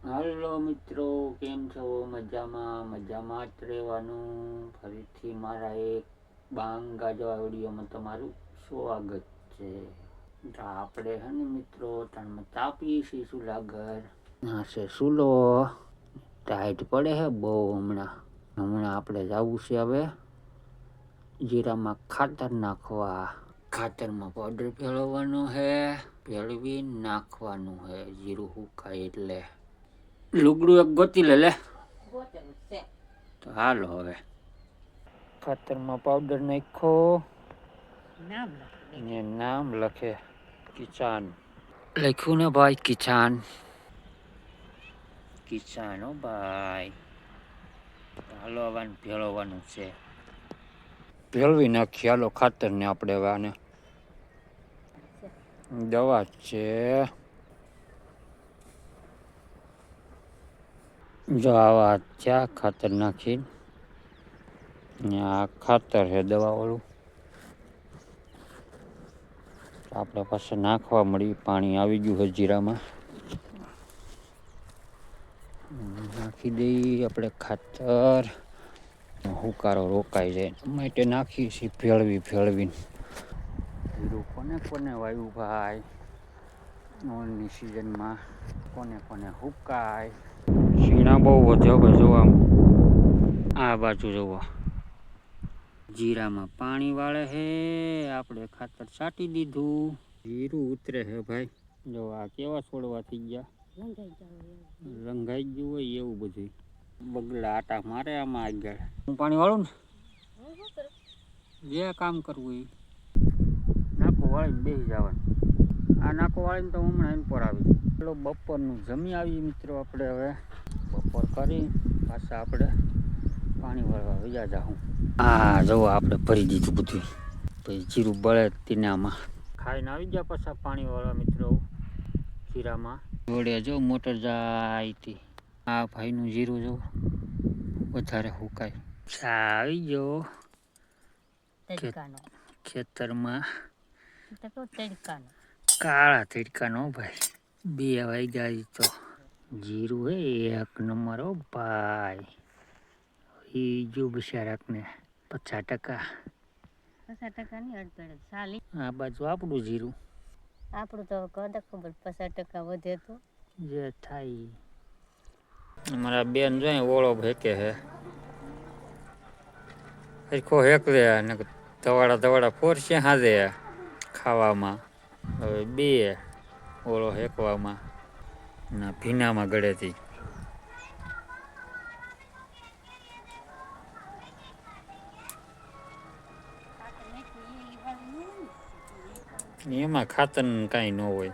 હાલો મિત્રો, કેમ છો? મજામાં મજામાં જ રહેવાનું. ફરીથી મારા એક બાંગ ગાજવા વિડીયોમાં તમારું સ્વાગત છે. તો આપણે હે ને મિત્રો તાણમાં તાપીએ છીએ સુલાગર. ના છે સુલો. ટાઈટ પડે છે બહુ હમણાં. હમણાં આપણે જવું છે હવે જીરામાં ખાતર નાખવા. ખાતરમાં પાવડર ફેળવવાનો છે ભેળવી નાખવાનું છે જીરું સુકાય એટલે. લુગડું એક ગોતી લે લે. તો હાલો હવે. ખાતરમાં પાવડર નાખો. ને નામ લખે કિચાન. લખ્યું ને ભાઈ કિચાન. કિચાન હો ભાઈ. હાલો હવે ભેળવવાનું છે. ભેળવી નાખીએ હાલો ખાતર ને આપણે હવે આને. દવા છે. જો આવા ચા ખાતર નાખી આ ખાતર છે દવાવાળું. આપણે પાસે નાખવા મળી પાણી આવી ગયું છે જીરામાં. નાખી દઈએ આપણે ખાતર. હુકારો રોકાઈ જાય. માટે નાખીએ છીએ ફેળવી ફેળવીને જીરું કોને કોને વાયુ ભાઈ? ઓનની સિઝનમાં કોને કોને હુકાય? બહુ વધ્યો ભાઈ જુઓ આમ. આ બાજુ જુઓ. જીરામાં પાણી વાળે હે આપણે ખાતર છાંટી દીધું. જીરું ઉતરે હે ભાઈ. જો આ કેવા છોડવા થઈ ગયા? રંગાઈ ગયું હોય એવું બધું. બગલા આટા મારે આમાં આગળ. હું પાણી વાળું ને? જે કામ કરવું એ. નાકો વાળીને બેસી જવાનું. આ નાકો વાળીને તો હમણાં એન પર આવી. પેલો બપોરનું જમી આવી મિત્રો આપણે હવે. બપોર કરી પાછા આપણે પાણી વાળવા વયા જાઉં હા જુઓ આપણે ભરી દીધું બધું. પછી જીરું બળે તીનામાં ખાઈને આવી ગયા પાછા પાણી વાળવા મિત્રો જીરામાં. જોડે જો મોટર જાય તી. આ ભાઈનું જીરું જો વધારે હુકાય. ચા આવી ગયો. ખેતરમાં. તો કહું તડકાનો. કાળા તડકાનો ભાઈ. બે વાગ્યા તો જીરું હે. હો ભાઈ. એ જો બિચારાકને પચાસ ટકા. પચાસ ટકાની અડધડ. ચાલી આ બાજુ આપણું જીરું. આપણું તો કદ ખબર? પચાસ ટકા વધે તો. જે થાય. અમારા બેન જોઈએ ઓળો ભેકે હે. હરખો હેક દે ને ધવાડા ધવાડા ફોરશે હાજે ખાવામાં. હવે બે ઓળો હેકવામાં. ના ભીનામાં ગળેથી. એમાં ખાતર કાંઈ ન હોય.